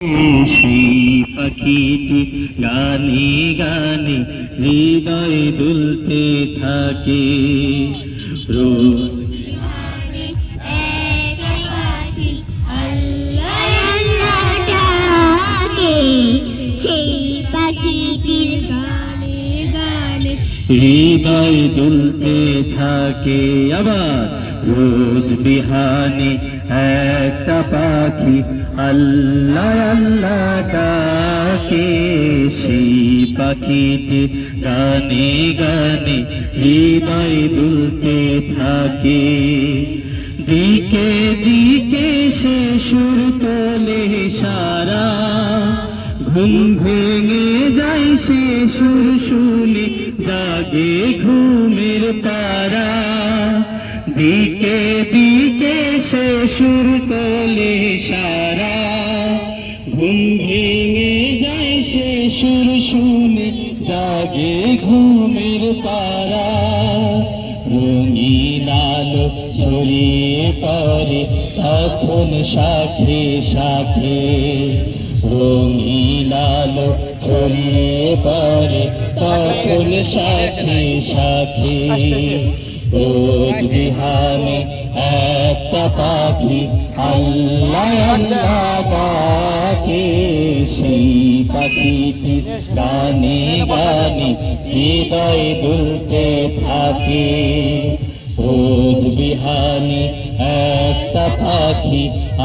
সেই পাখিটি গানে গানে হৃদয় দুলতে থাকে। রোজ হৃদয় দুলতে থাকে। আবার রোজ বিহানে একটা পাখি, আল্লাহ আল্লাহ ডাকে। সেই পাখিটি গানে গানে হৃদয় দুলতে থাকে। দিকে দিকে সে সুর তোলে সারা। ঘুম ভেঙে যায় সে সুর শুনে, জাগে ঘুমের পারা দিকে দিকে সে সুর তোলে সারা। ঘুম ভেঙে যায় সে সুর শুনে, জাগে ঘুমের পারা রঙিন আলো ছড়িয়ে পড়ে, তখন শাখে শাখে রঙিন আলো ছড়িয়ে পড়ে, তখন শাখে শাখে রোজ বিহানে একটা পাখি আল্লাহ আল্লাহ ডাকে সেই পাখিটি গানে গানে হৃদয় দুলতে থাকে। রোজ বিহানে একটা পাখি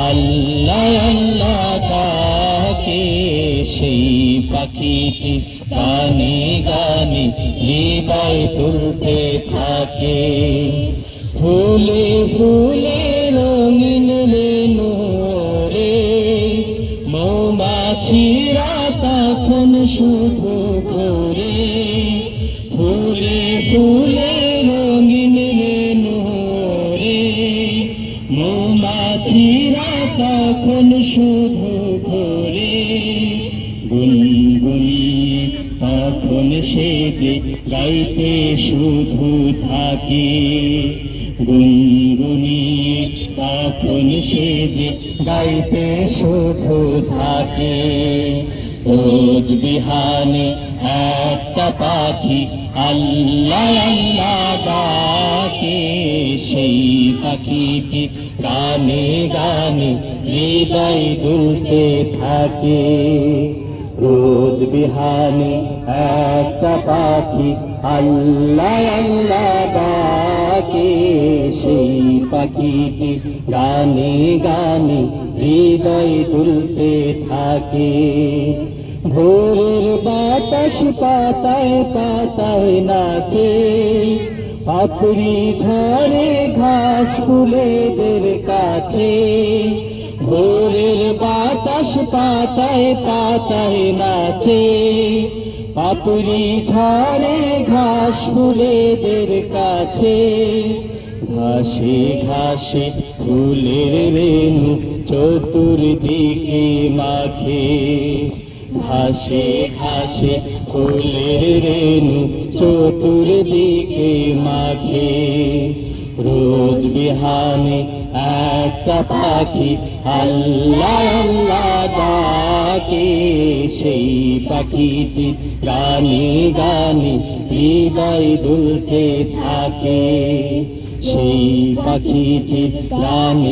আল্লাহ আল্লাহ ডাকে সেই পাখিটি গানে গানে হৃদয় তুলতে থাকে। ফুলে ফুলে রঙিন রেণু রে মৌমাছিরা তখন শুধু করে ফুলে ফুলে রঙিন রেণু রে মৌমাছিরা তখন শুধু করে গুনগুনিয়ে তখন সে যে গাইতে শুধু থাকে। গুনগুনিয়ে তখন সে যে গাইতে শুধু থাকে। রোজ বিহানে একটা পাখি আল্লাহ আল্লাহ ডাকে। সেই পাখিটি গানে গানে হৃদয় দুলতে থাকে। রোজ বিহানে একটা পাখি, আল্লাহ আল্লাহ ডাকে সেই পাখিটি। গানে গানে হৃদয় তুলতে থাকে। ভোরের বাতাস পাতায় পাতায় নাচে। পাপড়ি ঝরে ঘাস ফুলেদের কাছে। ভোরের বাতাস পাতায় পাতায় নাচে। পাপড়ি ঝরে ঘাস ফুলেদের কাছে। ঘাসে ঘাসে ফুলের রেণু চতুর্দিকে মাখে। ঘাসে ঘাসে ফুলের রেণু চতুর্দিকে মাখে। রোজ বিহানে একটা পাখি আল্লাহ ডাকে। সেই পাখিটি গানে গানে হৃদয় দুলতে থাকে। সেই পাখিটি গানে